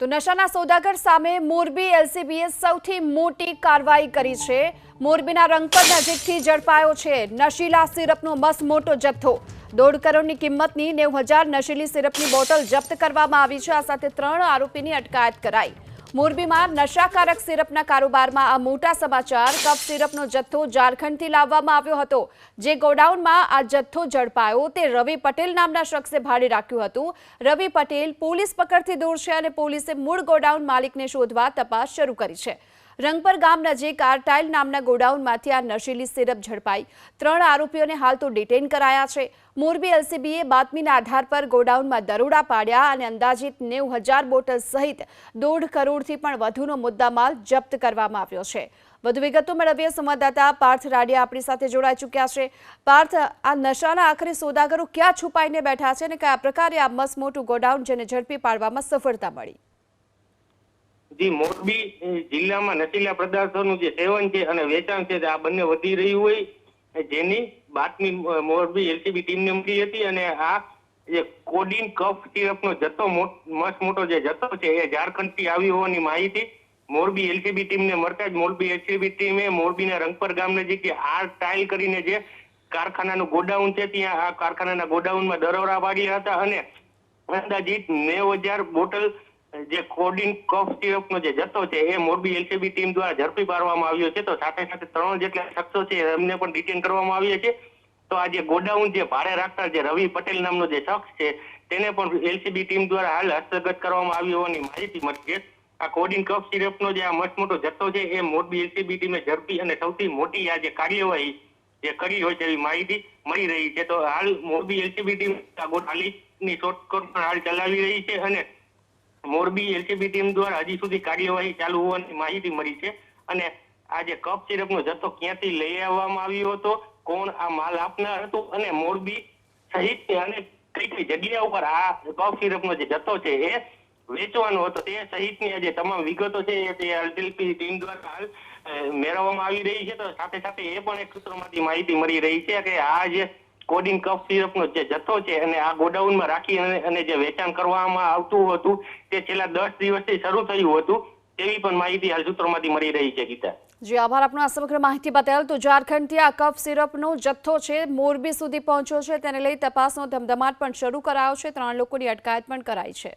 તો નશાના સોદાગર સામે મોરબી એલસીબીએ સૌથી મોટી કાર્યવાહી કરી છે. મોરબીના રંગપર નજીકથી ઝડપાયો છે નશીલા સિરપનો મસ્ત મોટો જથ્થો. દોઢ કરોડની કિંમતની નેવું હજાર નશીલી સિરપની બોટલ જપ્ત કરવામાં આવી છે. આ સાથે ત્રણ આરોપીની અટકાયત કરાઈ. મોરબીમાં નશાકારક સિરપના કારોબારમાં આ મોટા સમાચાર. કપ સિરપનો જથ્થો ઝારખંડથી લાવવામાં આવ્યો હતો. જે ગોડાઉનમાં આ જથ્થો ઝડપાયો, તે રવિ પટેલ નામના શખ્સે ભાડે રાખ્યું હતું. રવિ પટેલ પોલીસ પકડથી દૂર છે અને પોલીસે મૂળ ગોડાઉન માલિકને શોધવા તપાસ શરૂ કરી છે. રંગપર ગામ નજીક આર્ટાઇલ નામના ગોડાઉનમાંથી આ નશીલી સિરપ ઝડપાઈ. ત્રણ આરોપીઓને હાલ તો ડિટેન કરાયા છે. મોરબી એલસીબીએ બાતમીના આધાર પર ગોડાઉનમાં દરોડા પાડ્યા અને અંદાજિત નેવું હજાર બોટલ સહિત દોઢ કરોડથી પણ વધુનો મુદ્દામાલ જપ્ત કરવામાં આવ્યો છે. વધુ વિગતો મેળવીએ સંવાદદાતા પાર્થ રાડિયા આપણી સાથે જોડાઈ ચૂક્યા છે. પાર્થ, આ નશાના આખરે સોદાગરો ક્યાં છુપાઈને બેઠા છે અને કયા પ્રકારે આ મસ્ત મોટું ગોડાઉન જેને ઝડપી પાડવામાં સફળતા મળી? જી મોરબી જિલ્લામાં નશીલા પદાર્થોનું જે સેવન છે અને વેચાણ છે, આ બંને વધી રહ્યું હોય. જેની બાતમી મોરબી એલસીબી ટીમને મળી હતી અને આ જે કોડિન કફ સિરપનો જથ્થો મસ્ત મોટો જે જથ્થો છે, એ ઝારખંડથી આવી હોવાની માહિતી. મોરબી એલસીબી ટીમને મળતા જ મોરબી એલસીબી ટીમે મોરબીના રંગપર ગામ નજીક આર ટાઇલ કરીને જે કારખાનાનું ગોડાઉન છે, ત્યાં આ કારખાનાના ગોડાઉનમાં દરોડા પાડ્યા હતા અને અંદાજિત નેવ હજાર બોટલ જે કોડિન કફ સિરપનો જે જથ્થો છે, એ મોરબી એલસીબી ટીમ દ્વારા ઝડપી પાડવામાં આવ્યો છે. તો સાથે સાથે ત્રણ જેટલા શખ્સો છે, એમને પણ ડિટેન કરવામાં આવ્યા છે. તો આ જે ગોડાઉન જે ભાડે રાખતા જે રવિ પટેલ નામનો જે શખ્સ છે, તેને પણ એલસીબી ટીમ દ્વારા હાલ હસ્તગત કરવામાં આવી હોવાની માહિતી મળી છે. આ કોડિન કફ સિરપનો જે આ મસ્ત મોટો જથ્થો છે, એ મોરબી એલસીબી ટીમે ઝડપી અને સૌથી મોટી આ જે કાર્યવાહી જે કરી હોય તેવી માહિતી મળી રહી છે. તો હાલ મોરબી એલસીબી ટીમ આ ગોઠાલીની શોધખોળ પણ હાલ ચલાવી રહી છે અને મોરબી એલસીબી ટીમ દ્વારા હજી સુધી કાર્યવાહી ચાલુ હોવાની માહિતી મળી છે. અને આ જે કપ સિરપનો જથ્થો ક્યાંથી લઈ આવવામાં આવ્યો હતો, કોણ આ માલ આપનાર હતો અને મોરબી સહિત અને કઈ કઈ જગ્યા ઉપર આ કફ સિરપનો જે જથ્થો છે એ વેચવાનો હતો, તે સહિતની જે તમામ વિગતો છે એ એલસીબી ટીમ દ્વારા હાલ મેળવવામાં આવી રહી છે. તો સાથે સાથે એ પણ એક સૂત્રોમાંથી માહિતી મળી રહી છે કે આ જે કોડિન કફ સિરપનો જે જથ્થો છે અને આ ગોડાઉનમાં રાખી અને જે વેચાણ કરવામાં આવતું હતું, તે છેલ્લા દસ દિવસથી શરૂ થયું હતું, તેવી પણ માહિતી હાલ સૂત્રોમાંથી મળી રહી છે, ગીતા. જી, આભાર આપનો આ સમગ્ર માહિતી બતાવેલ તો ઝારખંડથી આ કફ સિરપનો જથ્થો છે, મોરબી સુધી પહોંચ્યો છે, તેને લઈ તપાસનો ધમધમાટ પણ શરૂ કરાયો છે. ત્રણ લોકોની અટકાયત પણ કરાઈ છે.